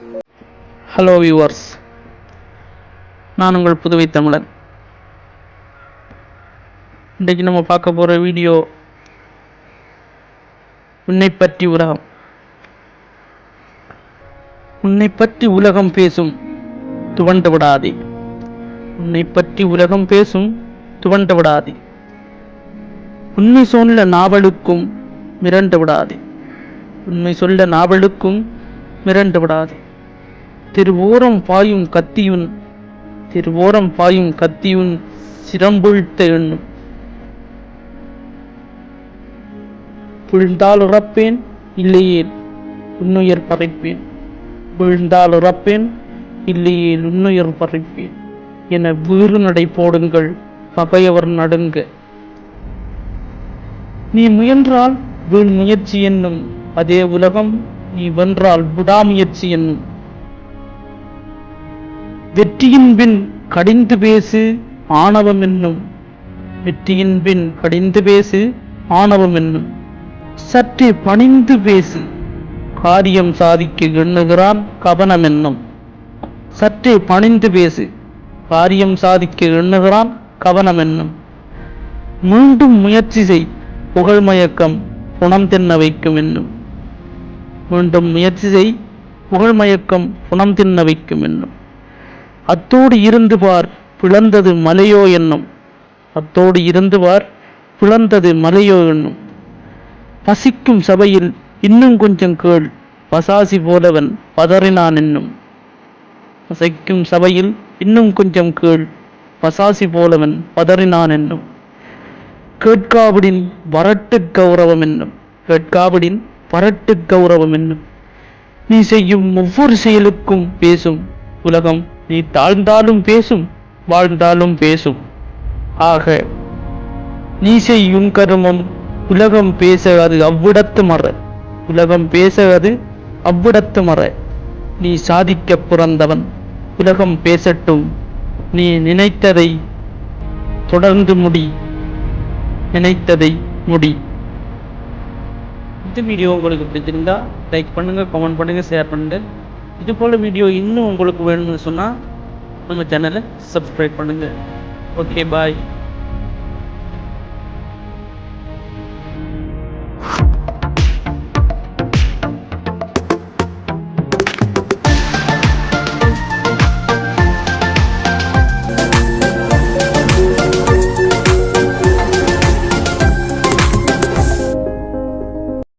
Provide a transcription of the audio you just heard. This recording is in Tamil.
ஹலோ வியூவர்ஸ் நான் உங்கள் புதுவை தமிழன். இன்றைக்கு நம்ம பார்க்க போகிற வீடியோ உன்னை பற்றி உலகம். உன்னை பற்றி உலகம் பேசும் துவண்டு விடாதே. உன்னை பற்றி உலகம் பேசும் துவண்டு விடாதே. உண்மை சொல்ல நாவலுக்கும் மிரண்டு விடாதே. உண்மை சொல்ல நாவலுக்கும் மிரண்டு விடாதே. திருவோரம் பாயும் கத்தியுன் திருவோரம் பாயும் கத்தியுன் சிரம்புழ்த்த எண்ணும் விழுந்தால் உறப்பேன் இல்லையே உன்னுயிர் பறைப்பேன். விழுந்தால் உறப்பேன் இல்லையே உன்னுயிர் பறைப்பேன். என வீறு நடை போடுங்கள் பகையவர் நடுங்க. நீ முயன்றால் வீண் முயற்சி என்னும் அதே உலகம் நீ வென்றால் விடாமுயற்சி என்னும். வெற்றியின் பின் கடிந்து பேசு ஆணவம் என்னும். வெற்றியின் பின் கடிந்து பேசு ஆணவம் என்னும். சற்றே பணிந்து பேசு காரியம் சாதிக்க எண்ணுகிறான் கவனம் என்னும். சற்றே பணிந்து பேசு காரியம் சாதிக்க எண்ணுகிறான் கவனம் என்னும். மீண்டும் முயற்சி செய் புகழ் மயக்கம் குணம் தின்ன வைக்கும் என்னும். மீண்டும் முயற்சி செய் புகழ் மயக்கம் குணம் தின்ன வைக்கும் என்னும். அத்தோடு இருந்து பார் பிளந்தது மலையோ என்னும். அத்தோடு இருந்து பார் பிளந்தது மலையோ என்னும். பசிக்கும் சபையில் இன்னும் கொஞ்சம் கேள் பசாசி போலவன் பதறினான் என்னும். பசிக்கும் சபையில் இன்னும் கொஞ்சம் கேள் பசாசி போலவன் பதறினான் என்னும். கேட்காவிடின் வரட்டு கௌரவம் என்னும். கேட்காவிடின் வரட்டு கௌரவம் என்னும். நீ செய்யும் ஒவ்வொரு செயலுக்கும் பேசும் உலகம் நீ தாழ்ந்தாலும் பேசும் வாழ்ந்தாலும் பேசும். ஆக நீ செய்யும் கருமம் உலகம் பேச அது அவ்விடத்து மற. உலகம் பேச அது அவ்விடத்து மற. நீ சாதிக்க பிறந்தவன் உலகம் பேசட்டும். நீ நினைத்ததை தொடர்ந்து முடி நினைத்ததை முடி. இந்த வீடியோ உங்களுக்கு பிடிச்சிருந்தா லைக் பண்ணுங்க கமெண்ட் பண்ணுங்க ஷேர் பண்ணுங்க. இது போல் வீடியோ இன்னும் உங்களுக்கு வேணும்னு சொன்னால் நம்ம சேனலை சப்ஸ்கிரைப் பண்ணுங்கள் ஓகே பாய்